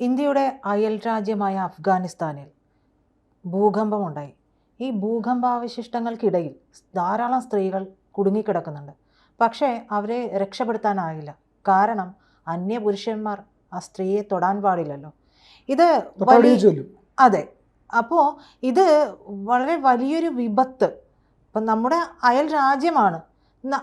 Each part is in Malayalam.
ഇന്ത്യയുടെ അയൽ രാജ്യമായ അഫ്ഗാനിസ്ഥാനിൽ ഭൂകമ്പമുണ്ടായി. ഈ ഭൂകമ്പാവശിഷ്ടങ്ങൾക്കിടയിൽ ധാരാളം സ്ത്രീകൾ കുടുങ്ങിക്കിടക്കുന്നുണ്ട്. പക്ഷേ അവരെ രക്ഷപ്പെടുത്താനായില്ല. കാരണം അന്യപുരുഷന്മാർ ആ സ്ത്രീയെ തൊടാൻ പാടില്ലല്ലോ. ഇത് അതെ. അപ്പോൾ ഇത് വളരെ വലിയൊരു വിപത്ത്. ഇപ്പം നമ്മുടെ അയൽ രാജ്യമാണ്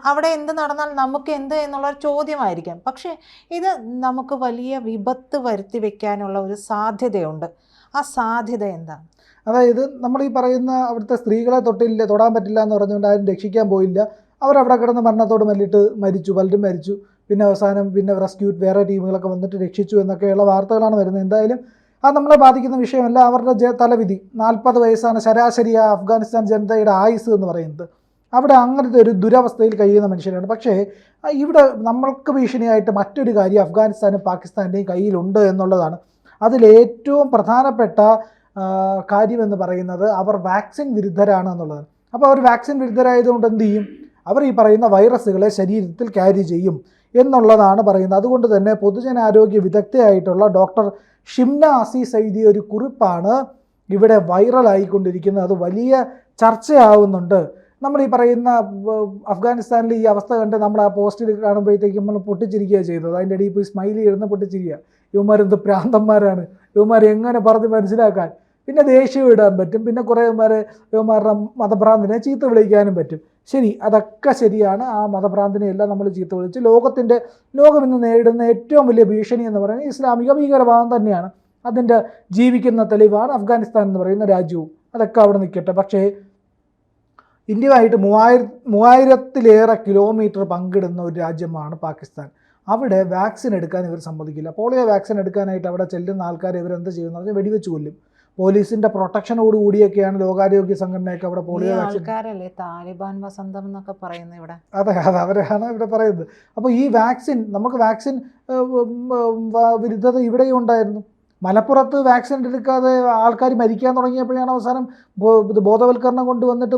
അവിടെ എന്ത് നടന്നാൽ നമുക്ക് എന്ത് എന്നുള്ള ചോദ്യമായിരിക്കാം. പക്ഷേ ഇത് നമുക്ക് വലിയ വിപത്ത് വരുത്തി വയ്ക്കാനുള്ള ഒരു സാധ്യതയുണ്ട്. ആ സാധ്യത എന്താണ് അതായത് നമ്മൾ ഈ പറയുന്ന അവിടുത്തെ സ്ത്രീകളെ തൊട്ടില്ല തൊടാൻ പറ്റില്ല എന്ന് പറഞ്ഞുകൊണ്ട് ആരും രക്ഷിക്കാൻ പോയില്ല. അവരവിടെ കിടന്ന് മരണത്തോട് മല്ലിട്ട് മരിച്ചു പലരും മരിച്ചു. പിന്നെ അവസാനം പിന്നെ റെസ്ക്യൂ വേറെ ടീമുകളൊക്കെ വന്നിട്ട് രക്ഷിച്ചു എന്നൊക്കെയുള്ള വാർത്തകളാണ് വരുന്നത്. എന്തായാലും അത് നമ്മളെ ബാധിക്കുന്ന വിഷയമല്ല അവരുടെ തലവിധി. നാൽപ്പത് വയസ്സാണ് ശരാശരി അഫ്ഗാനിസ്ഥാൻ ജനതയുടെ ആയുസ് എന്ന് പറയുന്നത്. അവിടെ അങ്ങനത്തെ ഒരു ദുരവസ്ഥയിൽ കഴിയുന്ന മനുഷ്യരാണ്. പക്ഷേ ഇവിടെ നമ്മൾക്ക് ഭീഷണിയായിട്ട് മറ്റൊരു കാര്യം അഫ്ഗാനിസ്ഥാനും പാകിസ്ഥാന്റെയും കയ്യിലുണ്ട് എന്നുള്ളതാണ്. അതിലേറ്റവും പ്രധാനപ്പെട്ട കാര്യമെന്ന് പറയുന്നത് അവർ വാക്സിൻ വിരുദ്ധരാണ് എന്നുള്ളതാണ്. അപ്പോൾ അവർ വാക്സിൻ വിരുദ്ധരായതുകൊണ്ട് എന്ത് ചെയ്യും? അവർ ഈ പറയുന്ന വൈറസുകളെ ശരീരത്തിൽ ക്യാരി ചെയ്യും എന്നുള്ളതാണ് പറയുന്നത്. അതുകൊണ്ട് തന്നെ പൊതുജനാരോഗ്യ വിദഗ്ധയായിട്ടുള്ള ഡോക്ടർ ഷിംന അസീസ് എഴുതിയ ഒരു കുറിപ്പാണ് ഇവിടെ വൈറലായിക്കൊണ്ടിരിക്കുന്നത്. അത് വലിയ ചർച്ചയാവുന്നുണ്ട്. നമ്മൾ ഈ പറയുന്ന അഫ്ഗാനിസ്ഥാനിൽ ഈ അവസ്ഥ കണ്ട് നമ്മൾ ആ പോസ്റ്റിൽ കാണുമ്പോഴത്തേക്കും നമ്മൾ പൊട്ടിച്ചിരിക്കുകയാണ് ചെയ്തത്. അതിന്റെ ഇടയിൽ പോയി സ്മൈലി ഇരുന്ന് പൊട്ടിച്ചിരിക്കുക ഇവന്മാരെന്ത് പ്രാന്തന്മാരാണ്? ഇവന്മാർ എങ്ങനെ പറഞ്ഞ് മനസ്സിലാക്കാൻ? പിന്നെ ദേഷ്യം ഇടാൻ പറ്റും. പിന്നെ കുറേ ഇവന്മാരെ ഇവന്മാരുടെ മതഭ്രാന്തിനെ ചീത്ത വിളിക്കാനും പറ്റും. ശരി അതൊക്കെ ശരിയാണ്. ആ മതഭ്രാന്തിനെ എല്ലാം നമ്മൾ ചീത്ത വിളിച്ച് ലോകത്തിന്റെ ലോകം ഇന്ന് നേരിടുന്ന ഏറ്റവും വലിയ ഭീഷണി എന്ന് പറയുന്നത് ഇസ്ലാമിക ഭീകരവാദം തന്നെയാണ്. അതിന്റെ ജീവിക്കുന്ന തെളിവാണ് അഫ്ഗാനിസ്ഥാൻ എന്ന് പറയുന്ന രാജ്യവും. അതൊക്കെ അവിടെ നിൽക്കട്ടെ. പക്ഷേ ഇന്ത്യയുമായിട്ട് മൂവായിര മൂവായിരത്തിലേറെ കിലോമീറ്റർ പങ്കിടുന്ന ഒരു രാജ്യമാണ് പാകിസ്ഥാൻ. അവിടെ വാക്സിൻ എടുക്കാൻ ഇവർ സമ്മതിക്കില്ല. പോളിയോ വാക്സിൻ എടുക്കാനായിട്ട് അവിടെ ചെല്ലുന്ന ആൾക്കാർ ഇവരെന്ത് ചെയ്യുന്നു? പറഞ്ഞാൽ വെടിവെച്ച് കൊല്ലും. പോലീസിന്റെ പ്രൊട്ടക്ഷനോട് കൂടിയൊക്കെയാണ് ലോകാരോഗ്യ സംഘടനയൊക്കെ അവിടെ പോളിയോ വാക്സിൻ ആൾക്കാരല്ലേ? താലിബാൻ വസന്തം എന്നൊക്കെ പറയുന്നത് ഇവിടെ. അതെ അതെ അവരാണ് ഇവിടെ പറയുന്നത്. അപ്പോൾ ഈ വാക്സിൻ നമുക്ക് വാക്സിൻ വിരുദ്ധത ഇവിടെയും ഉണ്ടായിരുന്നു. മലപ്പുറത്ത് വാക്സിൻ എടുക്കാതെ ആൾക്കാർ മരിക്കാൻ തുടങ്ങിയപ്പോഴാണ് അവസാനം ഇത് ബോധവൽക്കരണം കൊണ്ടുവന്നിട്ട്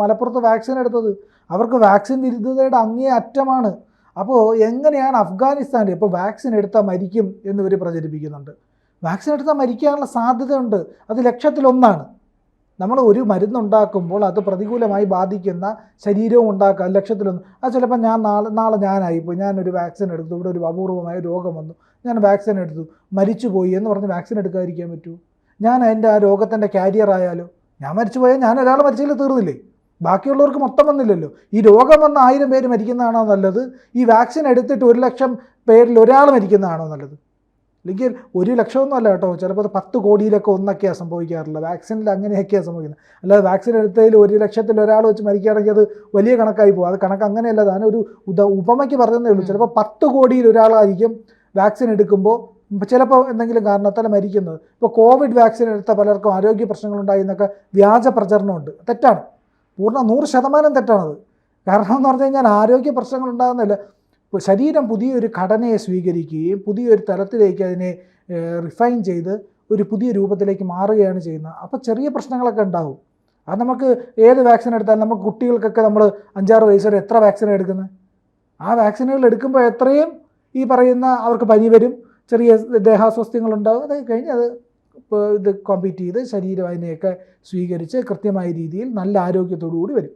മലപ്പുറത്ത് വാക്സിൻ എടുത്തത്. അവർക്ക് വാക്സിൻ വിരുദ്ധതയുടെ അങ്ങേ അറ്റമാണ്. അപ്പോൾ എങ്ങനെയാണ് അഫ്ഗാനിസ്ഥാനിൽ ഇപ്പോൾ വാക്സിൻ എടുത്താൽ മരിക്കും എന്ന് ഇവർ പ്രചരിപ്പിക്കുന്നുണ്ട്. വാക്സിൻ എടുത്താൽ മരിക്കാനുള്ള സാധ്യതയുണ്ട്. അത് ലക്ഷത്തിലൊന്നാണ്. നമ്മൾ ഒരു മരുന്നുണ്ടാക്കുമ്പോൾ അത് പ്രതികൂലമായി ബാധിക്കുന്ന ശരീരവും ഉണ്ടാക്കുക ലക്ഷത്തിലൊന്നും. അത് ചിലപ്പോൾ ഞാൻ നാളെ നാളെ ഞാനായിപ്പോയി. ഞാനൊരു വാക്സിൻ എടുത്തു. ഇവിടെ ഒരു അപൂർവമായ രോഗം വന്നു. ഞാൻ വാക്സിൻ എടുത്തു. മരിച്ചുപോയി എന്ന് പറഞ്ഞ് വാക്സിൻ എടുക്കാതിരിക്കാൻ പറ്റൂ. ഞാൻ അതിന്റെ ആ രോഗത്തിന്റെ കാരിയർ ആയാലോ? ഞാൻ മരിച്ചു പോയാൽ ഞാൻ ഒരാൾ മരിച്ചതിൽ തീർന്നില്ലേ? ബാക്കിയുള്ളവർക്ക് മൊത്തം വന്നില്ലല്ലോ. ഈ രോഗം വന്ന ആയിരം പേര് മരിക്കുന്നതാണോ നല്ലത്? ഈ വാക്സിൻ എടുത്തിട്ട് ഒരു ലക്ഷം പേരിൽ ഒരാൾ മരിക്കുന്നതാണോ നല്ലത്? അല്ലെങ്കിൽ ഒരു ലക്ഷമൊന്നും അല്ല കേട്ടോ. ചിലപ്പോൾ അത് പത്ത് കോടിയിലൊക്കെ ഒന്നൊക്കെയാണ് സംഭവിക്കാറുള്ളത്. വാക്സിനിൽ അങ്ങനെയൊക്കെയാണ് സംഭവിക്കുന്നത്. അല്ലാതെ വാക്സിൻ എടുത്തതിൽ ഒരു ലക്ഷത്തിൽ ഒരാൾ വെച്ച് മരിക്കുകയാണെങ്കിൽ അത് വലിയ കണക്കായി പോകും. അത് കണക്ക് അങ്ങനെയല്ല. താനൊരു ഉദ ഉപമയ്ക്ക് പറഞ്ഞതേ ഉള്ളൂ. ചിലപ്പോൾ പത്ത് കോടിയിൽ ഒരാളായിരിക്കും വാക്സിൻ എടുക്കുമ്പോൾ ചിലപ്പോൾ എന്തെങ്കിലും കാരണത്താൽ മരിക്കുന്നത്. ഇപ്പോൾ കോവിഡ് വാക്സിൻ എടുത്ത പലർക്കും ആരോഗ്യ പ്രശ്നങ്ങളുണ്ടായി എന്നൊക്കെ വ്യാജ പ്രചരണമുണ്ട്. തെറ്റാണ്. പൂർണ നൂറ് ശതമാനം തെറ്റാണത്. കാരണം എന്ന് പറഞ്ഞു കഴിഞ്ഞാൽ ആരോഗ്യ പ്രശ്നങ്ങൾ ഉണ്ടാകുന്നില്ല ശരീരം പുതിയൊരു ഘടനയെ സ്വീകരിക്കുകയും പുതിയൊരു തലത്തിലേക്ക് അതിനെ റിഫൈൻ ചെയ്ത് ഒരു പുതിയ രൂപത്തിലേക്ക് മാറുകയാണ് ചെയ്യുന്നത്. അപ്പോൾ ചെറിയ പ്രശ്നങ്ങളൊക്കെ ഉണ്ടാവും. അത് നമുക്ക് ഏത് വാക്സിൻ എടുത്താലും നമുക്ക് കുട്ടികൾക്കൊക്കെ നമ്മൾ അഞ്ചാറ് വയസ്സ് വരെ എത്ര വാക്സിൻ എടുക്കുന്നത്? ആ വാക്സിനുകൾ എടുക്കുമ്പോൾ എത്രയും ഈ പറയുന്ന അവർക്ക് പനി വരും ചെറിയ ദേഹാസ്വസ്ഥ്യങ്ങളുണ്ടാവും അത് കഴിഞ്ഞ് അത് ഇത് കോമ്പീറ്റ് ചെയ്ത് ശരീരം അതിനെയൊക്കെ സ്വീകരിച്ച് കൃത്യമായ രീതിയിൽ നല്ല ആരോഗ്യത്തോടു കൂടി വരും.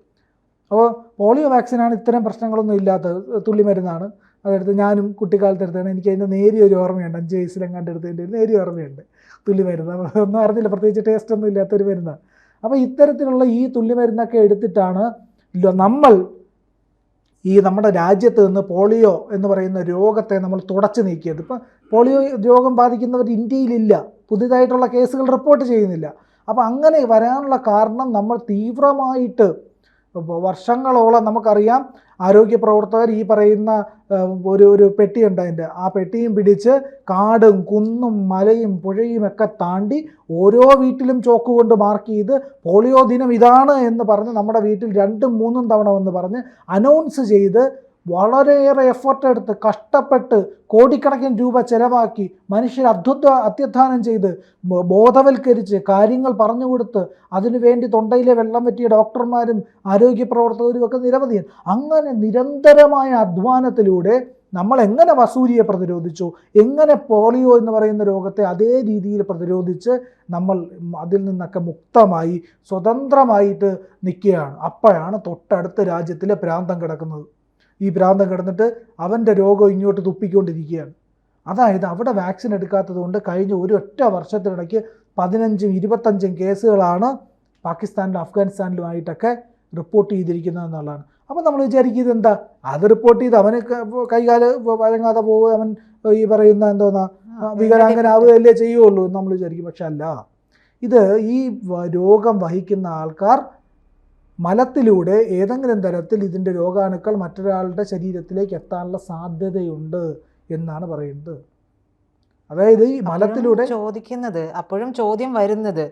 അപ്പോൾ പോളിയോ വാക്സിനാണ് ഇത്തരം പ്രശ്നങ്ങളൊന്നും ഇല്ലാത്തത് തുള്ളിമരുന്നാണ്. അതെടുത്ത് ഞാനും കുട്ടിക്കാലത്ത് എടുത്താണ് എനിക്ക് അതിന്റെ നേരിയ ഒരു ഓർമ്മയുണ്ട്. അഞ്ച് വയസ്സിലെങ്ങാണ്ട് എടുത്തതിന്റെ ഒരു നേരിയ ഓർമ്മയുണ്ട്. തുള്ളി മരുന്ന് ഒന്നും അറിഞ്ഞില്ല പ്രത്യേകിച്ച് ടേസ്റ്റ് ഒന്നും ഇല്ലാത്തൊരു മരുന്നാണ്. അപ്പോൾ ഇത്തരത്തിലുള്ള ഈ തുള്ളി മരുന്നൊക്കെ എടുത്തിട്ടാണ് നമ്മൾ ഈ നമ്മുടെ രാജ്യത്ത് നിന്ന് പോളിയോ എന്ന് പറയുന്ന രോഗത്തെ നമ്മൾ തുടച്ചു നീക്കിയത്. ഇപ്പം പോളിയോ രോഗം ബാധിക്കുന്നവർ ഇന്ത്യയിലില്ല. പുതിയതായിട്ടുള്ള കേസുകൾ റിപ്പോർട്ട് ചെയ്യുന്നില്ല. അപ്പോൾ അങ്ങനെ വരാനുള്ള കാരണം നമ്മൾ തീവ്രമായിട്ട് വർഷങ്ങളോളം നമുക്കറിയാം ആരോഗ്യ പ്രവർത്തകർ ഈ പറയുന്ന ഒരു ഒരു പെട്ടിയുണ്ട് അതിന്റെ. ആ പെട്ടിയും പിടിച്ച് കാടും കുന്നും മലയും പുഴയും ഒക്കെ താണ്ടി ഓരോ വീട്ടിലും ചോക്ക് കൊണ്ട് മാർക്ക് ചെയ്ത് പോളിയോ ദിനം ഇതാണ് എന്ന് പറഞ്ഞ് നമ്മുടെ വീട്ടിൽ രണ്ടും മൂന്നും തവണ വന്ന് പറഞ്ഞ് അനൗൺസ് ചെയ്ത് വളരെയേറെ എഫർട്ട് എടുത്ത് കഷ്ടപ്പെട്ട് കോടിക്കണക്കിന് രൂപ ചെലവാക്കി മനുഷ്യർ അധ്വത്വ അത്യധാനം ചെയ്ത് ബോധവൽക്കരിച്ച് കാര്യങ്ങൾ പറഞ്ഞു കൊടുത്ത് അതിനുവേണ്ടി തൊണ്ടയിലെ വെള്ളം പറ്റിയ ഡോക്ടർമാരും ആരോഗ്യ പ്രവർത്തകരും ഒക്കെ നിരവധിയാണ് അങ്ങനെ നിരന്തരമായ അധ്വാനത്തിലൂടെ നമ്മൾ എങ്ങനെ വസൂരിയെ പ്രതിരോധിച്ചു? എങ്ങനെ പോളിയോ എന്ന് പറയുന്ന രോഗത്തെ അതേ രീതിയിൽ പ്രതിരോധിച്ച് നമ്മൾ അതിൽ നിന്നൊക്കെ മുക്തമായി സ്വതന്ത്രമായിട്ട് നിൽക്കുകയാണ്. അപ്പോഴാണ് തൊട്ടടുത്ത രാജ്യത്തിലെ പ്രാന്തം കിടക്കുന്നത്. ഈ ഭ്രാന്തം കിടന്നിട്ട് അവന്റെ രോഗം ഇങ്ങോട്ട് തുപ്പിക്കൊണ്ടിരിക്കുകയാണ്. അതായത് അവിടെ വാക്സിൻ എടുക്കാത്തത് കൊണ്ട് കഴിഞ്ഞ ഒരു ഒറ്റ വർഷത്തിനിടയ്ക്ക് പതിനഞ്ചും ഇരുപത്തഞ്ചും കേസുകളാണ് പാകിസ്ഥാനിലും അഫ്ഗാനിസ്ഥാനിലുമായിട്ടൊക്കെ റിപ്പോർട്ട് ചെയ്തിരിക്കുന്നത് എന്നുള്ളതാണ്. അപ്പോൾ നമ്മൾ വിചാരിക്കും ഇതെന്താ അത് റിപ്പോർട്ട് ചെയ്ത് അവന് കൈകാൽ വഴങ്ങാതെ പോവുക അവൻ ഈ പറയുന്ന എന്തോന്നാ വികലാംഗനാവുകയല്ലേ ചെയ്യുള്ളൂ എന്ന് നമ്മൾ വിചാരിക്കും. പക്ഷെ അല്ല ഇത് ഈ രോഗം വഹിക്കുന്ന ആൾക്കാർ മലത്തിലൂടെ ഏതെങ്കിലും തരത്തിൽ ഇതിന്റെ രോഗാണുക്കൾ മറ്റൊരാളുടെ ശരീരത്തിലേക്ക് എത്താനുള്ള സാധ്യതയുണ്ട് എന്നാണ് പറയുന്നത് അതായത് ഈ മലത്തിലൂടെ ചോദിക്കുന്നത് അപ്പോഴും ചോദ്യം വരുന്നത്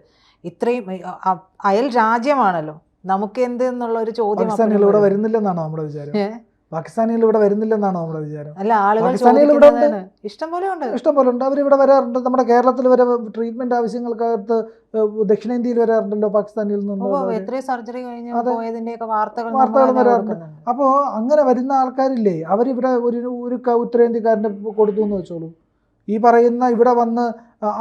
ഇത്രയും അയൽ രാജ്യമാണല്ലോ നമുക്ക് എന്ത് എന്നുള്ള ഒരു ചോദ്യം. വരുന്നില്ലെന്നാണോ നമ്മുടെ വിചാരം? പാകിസ്ഥാനികൾ ഇവിടെ വരുന്നില്ലെന്നാണോ നമ്മുടെ വിചാരം? അല്ല ആളുകൾ പാകിസ്ഥാനികൾ ഇവിടെ ഉണ്ട്. ഇഷ്ടംപോലെ ഇഷ്ടം പോലെ ഉണ്ട്. ഇഷ്ടം പോലെ ഉണ്ട്. അവരിവിടെ വരാറുണ്ട്. നമ്മുടെ കേരളത്തിൽ വരെ ട്രീറ്റ്മെന്റ് ആവശ്യങ്ങൾക്കകത്ത് ദക്ഷിണേന്ത്യയിൽ വരാറുണ്ടല്ലോ പാകിസ്ഥാനിൽ നിന്ന് സർജറി. വാർത്തകൾ വരാറുണ്ട്. അപ്പോ അപ്പോൾ അങ്ങനെ വരുന്ന ആൾക്കാരില്ലേ? അവരിവിടെ ഒരു ഒരു ഉത്തരേന്ത്യക്കാരനെ കൊടുത്തു എന്ന് വെച്ചോളൂ. ഈ പറയുന്ന ഇവിടെ വന്ന്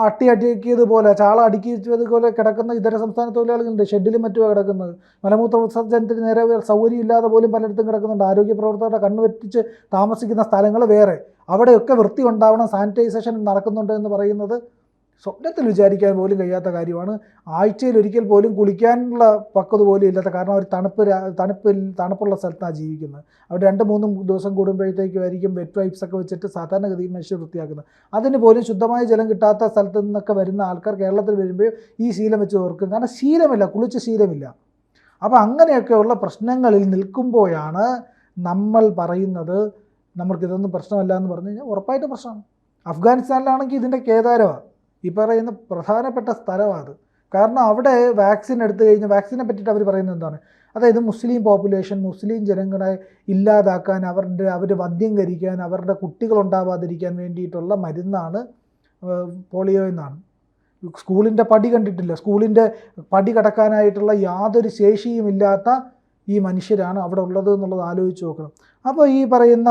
അട്ടി അടിക്കിയതുപോലെ ചാള അടുക്കിയതുപോലെ കിടക്കുന്ന ഇതര സംസ്ഥാന തൊഴിലാളികളുണ്ട്. ഷെഡിലും മറ്റുമാണ് കിടക്കുന്നത്. മലമൂത്ര വിസർജനത്തിന് നേരെ സൗകര്യം ഇല്ലാതെ പോലും പലയിടത്തും കിടക്കുന്നുണ്ട്. ആരോഗ്യ പ്രവർത്തകരുടെ കണ്ണ് വെറ്റിച്ച് താമസിക്കുന്ന സ്ഥലങ്ങൾ വേറെ. അവിടെയൊക്കെ വൃത്തി ഉണ്ടാവണം സാനിറ്റൈസേഷൻ നടക്കുന്നുണ്ട് എന്ന് പറയുന്നത് സ്വപ്നത്തിൽ വിചാരിക്കാൻ പോലും കഴിയാത്ത കാര്യമാണ്. ആഴ്ചയിൽ ഒരിക്കൽ പോലും കുളിക്കാനുള്ള പക്വത പോലും ഇല്ലാത്ത കാരണം അവർ തണുപ്പ് തണുപ്പിൽ തണുപ്പുള്ള സ്ഥലത്താണ് ജീവിക്കുന്നത്. അവിടെ രണ്ട് മൂന്നും ദിവസം കൂടുമ്പോഴത്തേക്കും ആയിരിക്കും വെറ്റ് വൈപ്സ് ഒക്കെ വെച്ചിട്ട് സാധാരണഗതിയിൽ മനുഷ്യർ വൃത്തിയാക്കുന്നത്. അതിന് പോലും ശുദ്ധമായ ജലം കിട്ടാത്ത സ്ഥലത്ത് നിന്നൊക്കെ വരുന്ന ആൾക്കാർ കേരളത്തിൽ വരുമ്പോൾ ഈ ശീലം വെച്ച് ഓർക്കും. കാരണം ശീലമില്ല കുളിച്ച് ശീലമില്ല. അപ്പോൾ അങ്ങനെയൊക്കെയുള്ള പ്രശ്നങ്ങളിൽ നിൽക്കുമ്പോഴാണ് നമ്മൾ പറയുന്നത് നമുക്കിതൊന്നും പ്രശ്നമല്ല എന്ന് പറഞ്ഞു കഴിഞ്ഞാൽ ഉറപ്പായിട്ട് പ്രശ്നമാണ്. അഫ്ഗാനിസ്ഥാനിലാണെങ്കിൽ ഇതിന്റെ കേദാരമാണ് ഈ പറയുന്ന പ്രധാനപ്പെട്ട സ്ഥലമാണ് കാരണം അവിടെ വാക്സിൻ എടുത്തു കഴിഞ്ഞാൽ വാക്സിനെ പറ്റിയിട്ട് അവർ പറയുന്നത് എന്താണ്? അതായത് മുസ്ലിം പോപ്പുലേഷൻ മുസ്ലിം ജനങ്ങളെ ഇല്ലാതാക്കാൻ അവരുടെ അവർ വന്ധ്യംകരിക്കാൻ അവരുടെ കുട്ടികൾ ഉണ്ടാവാതിരിക്കാൻ വേണ്ടിയിട്ടുള്ള മരുന്നാണ് പോളിയോ എന്നാണ്. സ്കൂളിന്റെ പടി കണ്ടിട്ടില്ല. സ്കൂളിന്റെ പടി കടക്കാനായിട്ടുള്ള യാതൊരു ശേഷിയുമില്ലാത്ത ഈ മനുഷ്യരാണ് അവിടെ ഉള്ളത് എന്നുള്ളത് ആലോചിച്ച് നോക്കണം. അപ്പോൾ ഈ പറയുന്ന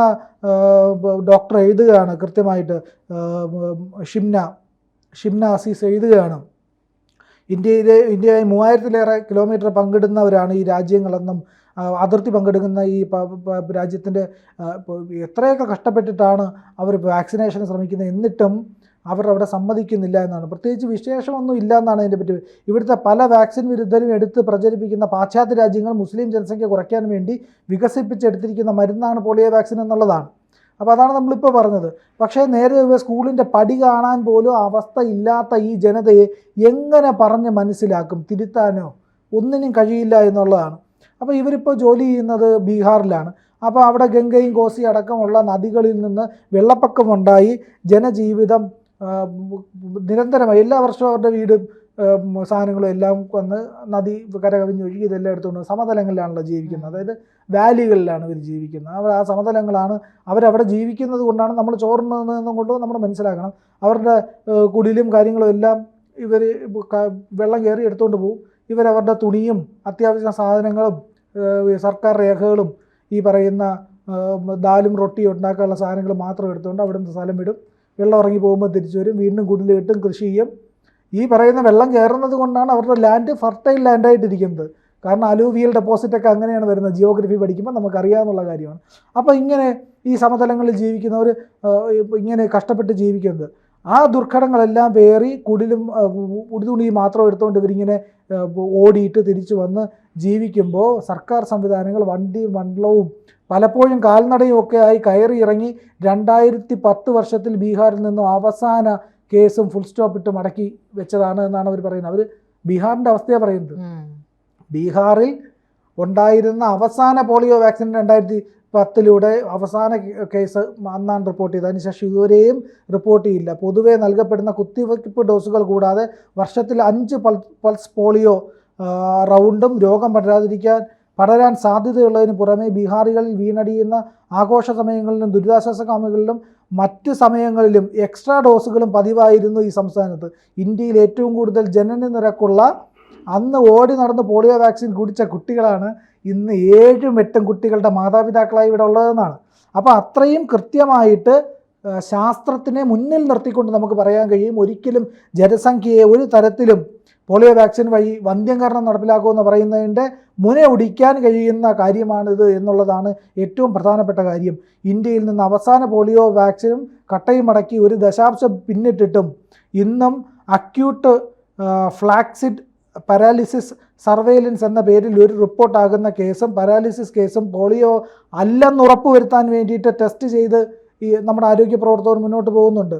ഡോക്ടർ എഴുതുകയാണ് കൃത്യമായിട്ട് ഷിംന ഷിംന അസീസ് എഴുതുകയാണ്. ഇന്ത്യയിലെ ഇന്ത്യയായി മൂവായിരത്തിലേറെ കിലോമീറ്റർ പങ്കിടുന്നവരാണ് ഈ രാജ്യങ്ങളെന്നും അതിർത്തി പങ്കെടുക്കുന്ന ഈ രാജ്യത്തിന്റെ എത്രയൊക്കെ കഷ്ടപ്പെട്ടിട്ടാണ് അവർ വാക്സിനേഷന് ശ്രമിക്കുന്നത് എന്നിട്ടും അവർ അവിടെ സമ്മതിക്കുന്നില്ല എന്നാണ്. പ്രത്യേകിച്ച് വിശേഷമൊന്നും ഇല്ല എന്നാണ് അതിന്റെ പറ്റി. ഇവിടുത്തെ പല വാക്സിൻ വിരുദ്ധരും എടുത്ത് പ്രചരിപ്പിക്കുന്ന പാശ്ചാത്യ രാജ്യങ്ങൾ മുസ്ലിം ജനസംഖ്യ കുറയ്ക്കാൻ വേണ്ടി വികസിപ്പിച്ചെടുത്തിരിക്കുന്ന മരുന്നാണ് പോളിയോ വാക്സിൻ എന്നുള്ളതാണ്. അപ്പോൾ അതാണ് നമ്മളിപ്പോൾ പറഞ്ഞത്. പക്ഷേ നേരെ സ്കൂളിന്റെ പടി കാണാൻ പോലും അവസ്ഥ ഇല്ലാത്ത ഈ ജനതയെ എങ്ങനെ പറഞ്ഞ് മനസ്സിലാക്കും? തിരുത്താനോ? ഒന്നിനും കഴിയില്ല എന്നുള്ളതാണ്. അപ്പോൾ ഇവരിപ്പോൾ ജോലി ചെയ്യുന്നത് ബീഹാറിലാണ്. അപ്പോൾ അവിടെ ഗംഗയും കോസി അടക്കമുള്ള നദികളിൽ നിന്ന് വെള്ളപ്പൊക്കമുണ്ടായി. ജനജീവിതം നിരന്തരമായി. എല്ലാ വർഷവും അവരുടെ വീടും സാധനങ്ങളും എല്ലാം വന്ന് നദി കരകവിഞ്ഞൊഴുകി ഇതെല്ലാം എടുത്തുകൊണ്ട് സമതലങ്ങളിലാണല്ലോ ജീവിക്കുന്നത്. അതായത് വാലികളിലാണ് ഇവർ ജീവിക്കുന്നത്. അവർ ആ സമതലങ്ങളാണ് അവരവിടെ ജീവിക്കുന്നത് കൊണ്ടാണ് നമ്മൾ ചോറുന്നതെന്നും കൊണ്ട് നമ്മൾ മനസ്സിലാക്കണം. അവരുടെ കുടിലും കാര്യങ്ങളും എല്ലാം ഇവർ വെള്ളം കയറി എടുത്തുകൊണ്ട് പോകും ഇവരവരുടെ തുണിയും അത്യാവശ്യ സാധനങ്ങളും സർക്കാർ രേഖകളും ഈ പറയുന്ന ദാലും റൊട്ടിയും ഉണ്ടാക്കാനുള്ള സാധനങ്ങൾ മാത്രം എടുത്തുകൊണ്ട് അവിടുന്ന് സ്ഥലം വിടും. വെള്ളം ഇറങ്ങി പോകുമ്പോൾ തിരിച്ചു വരും. വീണ്ടും കുടിൽ കെട്ടും. കൃഷി ചെയ്യും. ഈ പറയുന്ന വെള്ളം കയറുന്നത് കൊണ്ടാണ് അവരുടെ ലാൻഡ് ഫർട്ടൈൽ ലാൻഡായിട്ടിരിക്കുന്നത് കാരണം അലൂവിയൽ ഡെപ്പോസിറ്റൊക്കെ അങ്ങനെയാണ് വരുന്നത്. ജിയോഗ്രഫി പഠിക്കുമ്പോൾ നമുക്കറിയാമെന്നുള്ള കാര്യമാണ്. അപ്പോൾ ഇങ്ങനെ ഈ സമതലങ്ങളിൽ ജീവിക്കുന്നവർ ഇങ്ങനെ കഷ്ടപ്പെട്ട് ജീവിക്കുന്നത്. ആ ദുർഘടങ്ങളെല്ലാം വേറി കുടിലും ഉടുതുണി മാത്രം എടുത്തുകൊണ്ട് ഇവരിങ്ങനെ ഓടിയിട്ട് തിരിച്ചു വന്ന് ജീവിക്കുമ്പോൾ സർക്കാർ സംവിധാനങ്ങൾ വണ്ടിയും വണ്ടവും പലപ്പോഴും കാൽനടയും ഒക്കെ ആയി കയറി ഇറങ്ങി രണ്ടായിരത്തി പത്ത് വർഷത്തിൽ ബീഹാറിൽ നിന്നും അവസാന കേസും ഫുൾ സ്റ്റോപ്പ് ഇട്ട് മടക്കി വെച്ചതാണ് എന്നാണ് അവർ പറയുന്നത്. അവർ ബീഹാറിന്റെ അവസ്ഥയാണ് പറയുന്നത്. ബീഹാറിൽ ഉണ്ടായിരുന്ന അവസാന പോളിയോ വാക്സിൻ രണ്ടായിരത്തി പത്തിലൂടെ അവസാന കേസ് അന്നാണ് റിപ്പോർട്ട് ചെയ്തത്. അതിനുശേഷം ഇതുവരെയും റിപ്പോർട്ട് ചെയ്യില്ല. പൊതുവെ നൽകപ്പെടുന്ന കുത്തിവയ്പ്പ് ഡോസുകൾ കൂടാതെ വർഷത്തിൽ അഞ്ച് പൾ പൾസ് പോളിയോ റൗണ്ടും രോഗം പടരാതിരിക്കാൻ പടരാൻ സാധ്യതയുള്ളതിന് പുറമെ ബീഹാറികളിൽ വീണടിയുന്ന ആഘോഷ സമയങ്ങളിലും ദുരിതാശ്വാസ ക്യാമ്പുകളിലും മറ്റ് സമയങ്ങളിലും എക്സ്ട്രാ ഡോസുകളും പതിവായിരുന്നു ഈ സംസ്ഥാനത്ത്. ഇന്ത്യയിൽ ഏറ്റവും കൂടുതൽ ജനന നിരക്കുള്ള അന്ന് ഓടി നടന്ന് പോളിയോ വാക്സിൻ കുടിച്ച കുട്ടികളാണ് ഇന്ന് ഏഴും എട്ടും കുട്ടികളുടെ മാതാപിതാക്കളായി ഇവിടെ ഉള്ളതെന്നാണ്. അപ്പോൾ അത്രയും കൃത്യമായിട്ട് ശാസ്ത്രത്തിനെ മുന്നിൽ നിർത്തിക്കൊണ്ട് നമുക്ക് പറയാൻ കഴിയും ഒരിക്കലും ജനസംഖ്യയെ ഒരു തരത്തിലും പോളിയോ വാക്സിൻ വഴി വന്ധ്യംകരണം നടപ്പിലാക്കുമെന്ന് പറയുന്നതിന്റെ മുന ഒടിക്കാൻ കഴിയുന്ന കാര്യമാണിത് എന്നുള്ളതാണ് ഏറ്റവും പ്രധാനപ്പെട്ട കാര്യം. ഇന്ത്യയിൽ നിന്ന് അവസാന പോളിയോ വാക്സിനും കട്ടയും മടക്കി ഒരു ദശാംശം പിന്നിട്ടിട്ടും ഇന്നും അക്യൂട്ട് ഫ്ലാക്സിഡ് പാരാലിസിസ് സർവേലൻസ് എന്ന പേരിൽ ഒരു റിപ്പോർട്ടാകുന്ന കേസും പാരാലിസിസ് കേസും പോളിയോ അല്ലെന്ന് ഉറപ്പുവരുത്താൻ വേണ്ടിയിട്ട് ടെസ്റ്റ് ചെയ്ത് ഈ നമ്മുടെ ആരോഗ്യ പ്രവർത്തകർ മുന്നോട്ട് പോകുന്നുണ്ട്.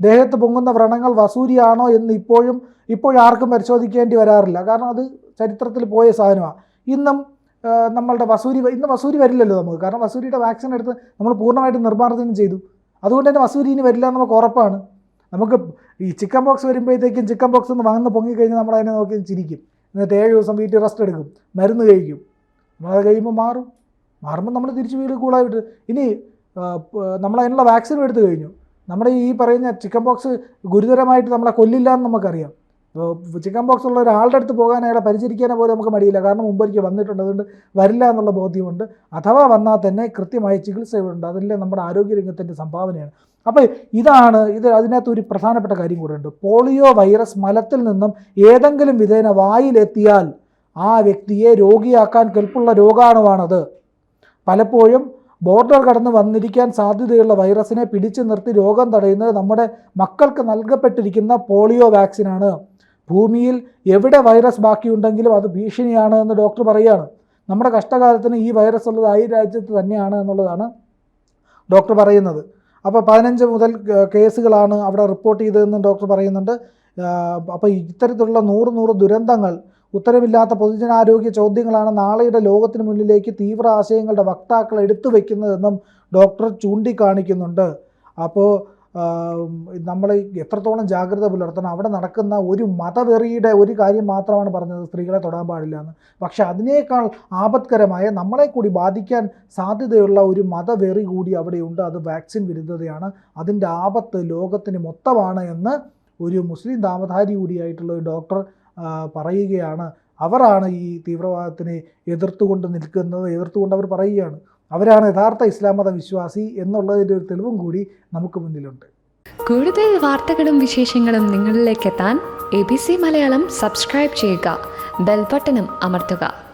ദേഹത്ത് പൊങ്ങുന്ന വ്രണങ്ങൾ വസൂരിയാണോ എന്ന് ഇപ്പോഴും ഇപ്പോഴാർക്കും പരിശോധിക്കേണ്ടി വരാറില്ല. കാരണം അത് ചരിത്രത്തിൽ പോയ സാധനമാണ് ഇന്നും നമ്മളുടെ വസൂരി ഇന്ന് വസൂരി വരില്ലല്ലോ നമുക്ക്. കാരണം വസൂരിയുടെ വാക്സിൻ എടുത്ത് നമ്മൾ പൂർണമായിട്ട് നിർമ്മാർജനം ചെയ്തു. അതുകൊണ്ട് തന്നെ വസൂരി ഇനി വരില്ല എന്ന് നമുക്ക് ഉറപ്പാണ്. നമുക്ക് ഈ ചിക്കൻ ബോക്സ് വരുമ്പോഴത്തേക്കും ചിക്കൻ ബോക്സ് ഒന്ന് വന്ന് പൊങ്ങിക്കഴിഞ്ഞാൽ നമ്മൾ അതിനെ നോക്കി ചിരിക്കും. എന്നിട്ട് ഏഴ് ദിവസം വീട്ടിൽ റെസ്റ്റ് എടുക്കും. മരുന്ന് കഴിക്കും. നമ്മളത് കഴിയുമ്പോൾ മാറും. മാറുമ്പോൾ നമ്മൾ തിരിച്ച് വീട് കൂളായിട്ട്. ഇനി നമ്മൾ അതിനുള്ള വാക്സിനും എടുത്തു കഴിഞ്ഞു. നമ്മുടെ ഈ പറയുന്ന ചിക്കൻ ബോക്സ് ഗുരുതരമായിട്ട് നമ്മളെ കൊല്ലില്ല എന്ന് നമുക്കറിയാം ചിക്കൻ ബോക്സ് ഉള്ള ഒരാളുടെ അടുത്ത് പോകാൻ അയാളെ പരിചരിക്കാനേ പോലും നമുക്ക് മടിയില്ല. കാരണം മുമ്പൊരിക്കൽ വന്നിട്ടുണ്ട്. അതുകൊണ്ട് വരില്ല എന്നുള്ള ബോധ്യമുണ്ട്. അഥവാ വന്നാൽ തന്നെ കൃത്യമായ ചികിത്സയുണ്ട്. അതെല്ലാം നമ്മുടെ ആരോഗ്യരംഗത്തിന്റെ സംഭാവനയാണ്. അപ്പോൾ ഇതാണ് ഇത് അതിനകത്ത് ഒരു പ്രധാനപ്പെട്ട കാര്യം കൂടെ ഉണ്ട് പോളിയോ വൈറസ് മലത്തിൽ നിന്നും ഏതെങ്കിലും വിധേന വായിലെത്തിയാൽ ആ വ്യക്തിയെ രോഗിയാക്കാൻ കെൽപ്പുള്ള രോഗാണുവാണത്. പലപ്പോഴും ബോർഡർ കടന്ന് വന്നിരിക്കാൻ സാധ്യതയുള്ള വൈറസിനെ പിടിച്ചു നിർത്തി രോഗം തടയുന്നത് നമ്മുടെ മക്കൾക്ക് നൽകപ്പെട്ടിരിക്കുന്ന പോളിയോ വാക്സിനാണ്. ഭൂമിയിൽ എവിടെ വൈറസ് ബാക്കിയുണ്ടെങ്കിലും അത് ഭീഷണിയാണ് എന്ന് ഡോക്ടർ പറയുകയാണ് നമ്മുടെ കഷ്ടകാലത്തിന് ഈ വൈറസ് ഉള്ളത് ഈ രാജ്യത്ത് തന്നെയാണ് എന്നുള്ളതാണ് ഡോക്ടർ പറയുന്നത്. അപ്പോൾ പതിനഞ്ച് മുതൽ കേസുകളാണ് അവിടെ റിപ്പോർട്ട് ചെയ്തതെന്നും ഡോക്ടർ പറയുന്നുണ്ട്. അപ്പോൾ ഇത്തരത്തിലുള്ള നൂറ് നൂറ് ദുരന്തങ്ങൾ ഉത്തരമില്ലാത്ത പൊതുജനാരോഗ്യ ചോദ്യങ്ങളാണ് നാളെയുടെ ലോകത്തിന് മുന്നിലേക്ക് തീവ്ര ആശയങ്ങളുടെ വക്താക്കൾ എടുത്തു വയ്ക്കുന്നതെന്നും ഡോക്ടർ ചൂണ്ടിക്കാണിക്കുന്നുണ്ട്. അപ്പോൾ നമ്മൾ എത്രത്തോളം ജാഗ്രത പുലർത്തണം? അവിടെ നടക്കുന്ന ഒരു മതവെറിയുടെ ഒരു കാര്യം മാത്രമാണ് പറഞ്ഞത് സ്ത്രീകളെ തൊടാൻ പാടില്ല എന്ന്. പക്ഷെ അതിനേക്കാൾ ആപത്കരമായ നമ്മളെ കൂടി ബാധിക്കാൻ സാധ്യതയുള്ള ഒരു മതവെറി കൂടി അവിടെയുണ്ട് അത് വാക്സിൻ വിരുദ്ധതയാണ്. അതിന്റെ ആപത്ത് ലോകത്തിന് മൊത്തമാണ് എന്ന് ഒരു മുസ്ലിം ദാമധാരി കൂടിയായിട്ടുള്ള ഒരു ഡോക്ടർ പറയുകയാണ്. അവരാണ് ഈ തീവ്രവാദത്തിനെ എതിർത്തുകൊണ്ട് നിൽക്കുന്നത് എതിർത്തുകൊണ്ട് അവർ പറയുകയാണ്. അവരാണ് യഥാർത്ഥ ഇസ്ലാം മത വിശ്വാസി എന്നുള്ളതിന്റെ ഒരു തെളിവും കൂടി നമുക്ക് മുന്നിലുണ്ട്. കൂടുതൽ വാർത്തകളും വിശേഷങ്ങളും നിങ്ങളിലേക്ക് എത്താൻ A B C Malayalam subscribe ചെയ്യുക ബെൽബട്ടനും അമർത്തുക.